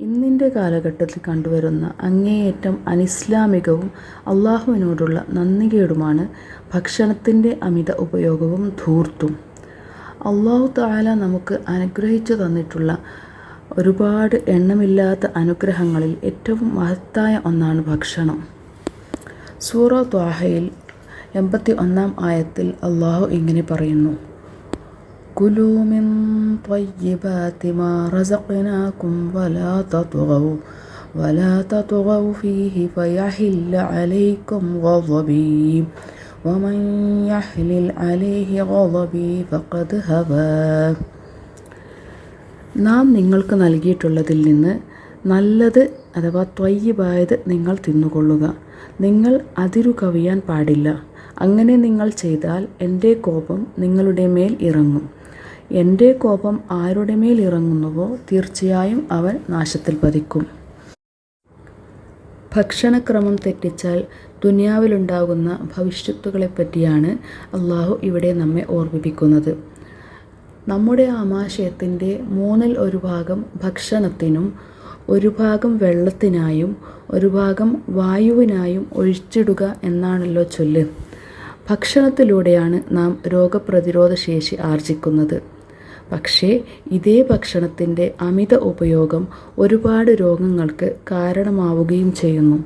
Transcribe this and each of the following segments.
ഇന്നിന്റെ കാലഘട്ടത്തിൽ കണ്ടുവരുന്ന അങ്ങേയറ്റം അനിസ്ലാമികവും അള്ളാഹുവിനോടുള്ള നന്ദികേടുമാണ് ഭക്ഷണത്തിന്റെ അമിത ഉപയോഗവും ധൂർത്തും. അള്ളാഹു താല നമുക്ക് അനുഗ്രഹിച്ചു തന്നിട്ടുള്ള ഒരുപാട് എണ്ണമില്ലാത്ത അനുഗ്രഹങ്ങളിൽ ഏറ്റവും മഹത്തായ ഒന്നാണ് ഭക്ഷണം. സൂറ ത്വാഹയിൽ എൺപത്തി ഒന്നാം ആയത്തിൽ അള്ളാഹു ഇങ്ങനെ പറയുന്നു. كلوا من طيبات ما رزقناكم ولا تطغوا ولا تطغوا فيه فيحل عليكم غضبي ومن يحلل عليه غضبي فقد هوى നാം നിങ്ങൾക്ക് നൽകിയിട്ടുള്ളതിൽ നിന്ന് നല്ലത് അഥവാ ത്വയ്യബായത് നിങ്ങൾ തിന്നുകൊള്ളുക നിങ്ങൾ അതിരു കവിയാൻ പാടില്ല അങ്ങനെ നിങ്ങൾ ചെയ്താൽ എൻ്റെ കോപം നിങ്ങളുടെ മേൽ ഇറങ്ങും എന്റെ കോപം ആരുടെ മേൽ ഇറങ്ങുന്നുവോ തീർച്ചയായും അവൻ നാശത്തിൽ പതിക്കും. ഭക്ഷണക്രമം തെറ്റിച്ചാൽ ദുനിയാവിലുണ്ടാകുന്ന ഭവിഷ്യത്തുകളെപ്പറ്റിയാണ് അള്ളാഹു ഇവിടെ നമ്മെ ഓർമ്മിപ്പിക്കുന്നത്. നമ്മുടെ ആമാശയത്തിന്റെ മൂന്നിൽ ഒരു ഭാഗം ഭക്ഷണത്തിനും ഒരു ഭാഗം വെള്ളത്തിനായും ഒരു ഭാഗം വായുവിനായും ഒഴിച്ചിടുക എന്നാണല്ലോ ചൊല്ല്. ഭക്ഷണത്തിലൂടെയാണ് നാം രോഗപ്രതിരോധ ശേഷി ആർജിക്കുന്നത്. പക്ഷേ ഇതേ ഭക്ഷണത്തിന്റെ അമിത ഉപയോഗം ഒരുപാട് രോഗങ്ങൾക്ക് കാരണമാവുകയും ചെയ്യുന്നു.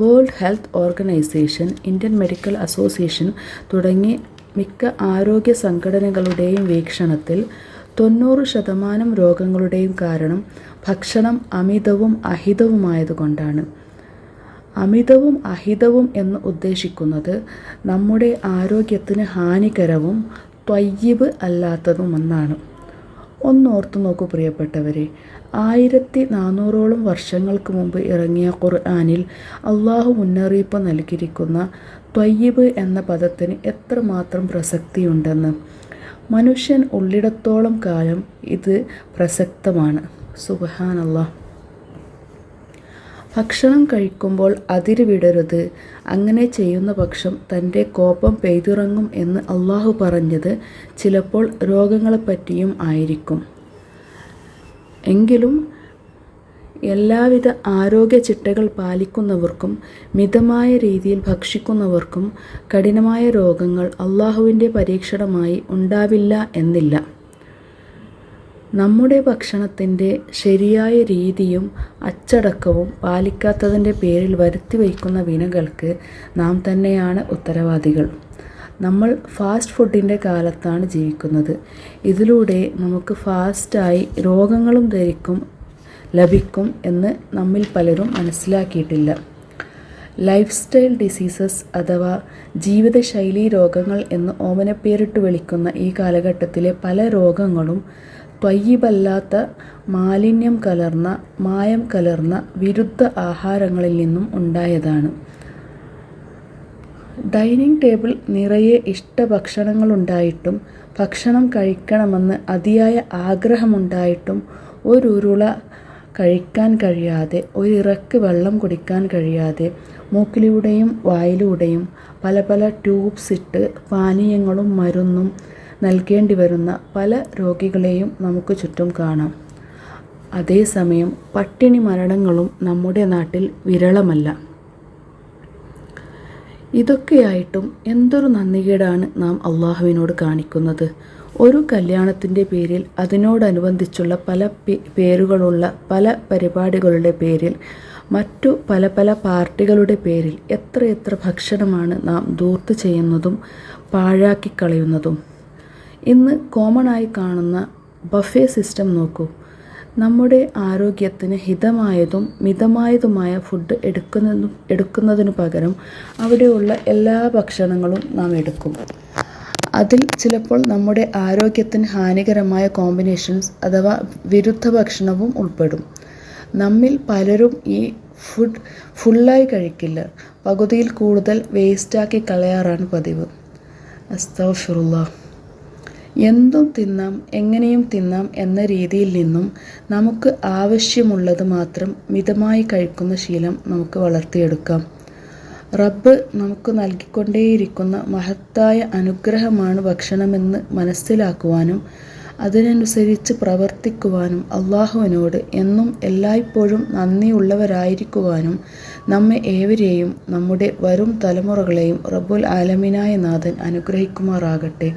World health organization Indian medical association തുടങ്ങി മിക്ക ആരോഗ്യ സംഘടനകളുടെയും വീക്ഷണത്തിൽ തൊണ്ണൂറ് ശതമാനം രോഗങ്ങളുടെയും കാരണം ഭക്ഷണം അമിതവും അഹിതവുമായതുകൊണ്ടാണ്. അമിതവും അഹിതവും എന്ന് ഉദ്ദേശിക്കുന്നത് നമ്മുടെ ആരോഗ്യത്തിന് ഹാനികരവും ത്വയ്യബ് അല്ലാത്തതുമെന്നാണ്. ഒന്നോർത്തു നോക്കൂ പ്രിയപ്പെട്ടവരെ. ആയിരത്തി നാനൂറോളം വർഷങ്ങൾക്ക് മുമ്പ് ഇറങ്ങിയ ഖുർആാനിൽ അള്ളാഹു മുന്നറിയിപ്പ് നൽകിയിരിക്കുന്ന ത്വയ്യബ് എന്ന പദത്തിന് എത്രമാത്രം പ്രസക്തിയുണ്ടെന്ന്. മനുഷ്യൻ ഉള്ളിടത്തോളം കാലം ഇത് പ്രസക്തമാണ്. സുബഹാൻ അള്ളാഹ് ഭക്ഷണം കഴിക്കുമ്പോൾ അതിര് വിടരുത് അങ്ങനെ ചെയ്യുന്ന പക്ഷം തന്റെ കോപം പെയ്തിറങ്ങും എന്ന് അള്ളാഹു പറഞ്ഞത് ചിലപ്പോൾ രോഗങ്ങളെപ്പറ്റിയും ആയിരിക്കും. എങ്കിലും എല്ലാവിധ ആരോഗ്യ ചിട്ടകൾ പാലിക്കുന്നവർക്കും മിതമായ രീതിയിൽ ഭക്ഷിക്കുന്നവർക്കും കഠിനമായ രോഗങ്ങൾ അള്ളാഹുവിന്റെ പരീക്ഷണമായി ഉണ്ടാവില്ല എന്നില്ല. നമ്മുടെ ഭക്ഷണത്തിന്റെ ശരിയായ രീതിയും അച്ചടക്കവും പാലിക്കാത്തതിന്റെ പേരിൽ വരുത്തി വയ്ക്കുന്ന വിനകൾക്ക് നാം തന്നെയാണ് ഉത്തരവാദികൾ. നമ്മൾ ഫാസ്റ്റ് ഫുഡിന്റെ കാലത്താണ് ജീവിക്കുന്നത്. ഇതിലൂടെ നമുക്ക് ഫാസ്റ്റായി രോഗങ്ങളും ധരിക്കും ലഭിക്കും എന്ന് നമ്മിൽ പലരും മനസ്സിലാക്കിയിട്ടില്ല. ലൈഫ് സ്റ്റൈൽ ഡിസീസസ് അഥവാ ജീവിതശൈലീ രോഗങ്ങൾ എന്ന് ഓമനപ്പേരിട്ട് വിളിക്കുന്ന ഈ കാലഘട്ടത്തിലെ പല രോഗങ്ങളും ത്വയ്യബല്ലാത്ത മാലിന്യം കലർന്ന മായം കലർന്ന വിരുദ്ധ ആഹാരങ്ങളിൽ നിന്നും ഉണ്ടായതാണ്. ഡൈനിങ് ടേബിൾ നിറയെ ഇഷ്ടഭക്ഷണങ്ങളുണ്ടായിട്ടും ഭക്ഷണം കഴിക്കണമെന്ന് അതിയായ ആഗ്രഹമുണ്ടായിട്ടും ഒരുരുള കഴിക്കാൻ കഴിയാതെ ഒരിറക്ക് വെള്ളം കുടിക്കാൻ കഴിയാതെ മൂക്കിലൂടെയും വായിലൂടെയും പല പല ട്യൂബ്സ് ഇട്ട് പാനീയങ്ങളും മരുന്നും നൽകേണ്ടി വരുന്ന പല രോഗികളെയും നമുക്ക് ചുറ്റും കാണാം. അതേസമയം പട്ടിണി മരണങ്ങളും നമ്മുടെ നാട്ടിൽ വിരളമല്ല. ഇതൊക്കെയായിട്ടും എന്തൊരു നന്ദികേടാണ് നാം അള്ളാഹുവിനോട് കാണിക്കുന്നത്. ഒരു കല്യാണത്തിന്റെ പേരിൽ അതിനോടനുബന്ധിച്ചുള്ള പല പേരുകളുള്ള പല പരിപാടികളുടെ പേരിൽ മറ്റു പല പല പാർട്ടികളുടെ പേരിൽ എത്രയെത്ര ഭക്ഷണമാണ് നാം ദൂർത്ത് ചെയ്യുന്നതും പാഴാക്കിക്കളയുന്നതും. ഇന്ന് കോമൺ ആയി കാണുന്ന ബഫേ സിസ്റ്റം നോക്കൂ. നമ്മുടെ ആരോഗ്യത്തിന് ഹിതമായതും മിതമായതുമായ ഫുഡ് എടുക്കുന്നതിന് എടുക്കുന്നതിനു പകരം അവിടെയുള്ള എല്ലാ ഭക്ഷണങ്ങളും നാം എടുക്കും. അതിൽ ചിലപ്പോൾ നമ്മുടെ ആരോഗ്യത്തിന് ഹാനികരമായ കോമ്പിനേഷൻസ് അഥവാ വിരുദ്ധ ഭക്ഷണവും ഉൾപ്പെടും. നമ്മിൽ പലരും ഈ ഫുഡ് ഫുള്ളായി കഴിക്കില്ല. പകുതിയിൽ കൂടുതൽ വേസ്റ്റാക്കി കളയാറാണ് പതിവ്. അസ്തഫിറുള്ള എന്തും തിന്നാം എങ്ങനെയും തിന്നാം എന്ന രീതിയിൽ നിന്നും നമുക്ക് ആവശ്യമുള്ളത് മാത്രം മിതമായി കഴിക്കുന്ന ശീലം നമുക്ക് വളർത്തിയെടുക്കാം. റബ്ബ് നമുക്ക് നൽകിക്കൊണ്ടേയിരിക്കുന്ന മഹത്തായ അനുഗ്രഹമാണ് ഭക്ഷണമെന്ന് മനസ്സിലാക്കുവാനും അതിനനുസരിച്ച് പ്രവർത്തിക്കുവാനും അള്ളാഹുവിനോട് എന്നും എല്ലായ്പ്പോഴും നന്ദിയുള്ളവരായിരിക്കുവാനും നമ്മെ ഏവരെയും നമ്മുടെ വരും തലമുറകളെയും റബ്ബുൽ ആലമിനായ നാഥൻ അനുഗ്രഹിക്കുമാറാകട്ടെ.